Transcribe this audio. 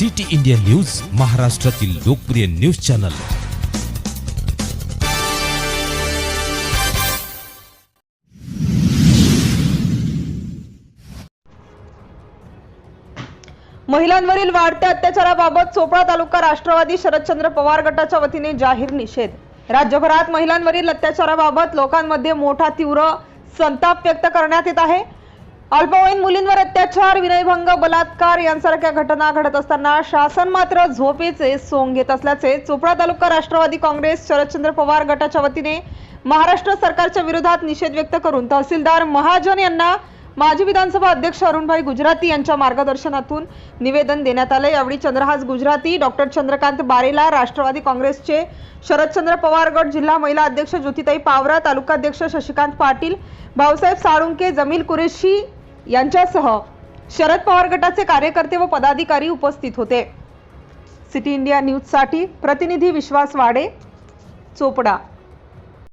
City India news महाराष्ट्रातील लोकप्रिय news channel. महिलांवरील वाढत्या अत्याचाराबाबत चोपडा तालुका राष्ट्रवादी शरदचंद्र पवार गटाच्या वतीने जाहीर निषेध. राज्यभरात महिलांवरील अत्याचाराबाबत लोकांमध्ये मोठा तीव्र संताप व्यक्त करण्यात येत आहे. अल्पवयीन मुलींवर अत्याचार विनयभंग बलात्कार यांसारख्या घटना घडत असताना शासन मात्र झोपेचे सोंग घेत असल्याचे चोपडा तालुका राष्ट्रवादी काँग्रेस शरदचंद्र पवार गटाच्या वतीने महाराष्ट्र सरकारच्या विरोधात निषेध व्यक्त करून तहसीलदार महाजन यांना माजी विधानसभा अध्यक्ष अरुणभाई गुजराती यांच्या मार्गदर्शनातून निवेदन देण्यात आले. यावेळी चंद्रहास गुजराती डॉक्टर चंद्रकांत बारेला राष्ट्रवादी काँग्रेसचे शरदचंद्र पवार गट जिल्हा महिला अध्यक्ष ज्योतिताई पावरा तालुकाध्यक्ष शशिकांत पाटील भाऊसाहेब साळुंके जमील कुरेशी यांच्यासह शरद पवार गटाचे कार्यकर्ते व पदाधिकारी उपस्थित होते. सिटी इंडिया न्यूजसाठी प्रतिनिधी विश्वास वाडे चोपडा.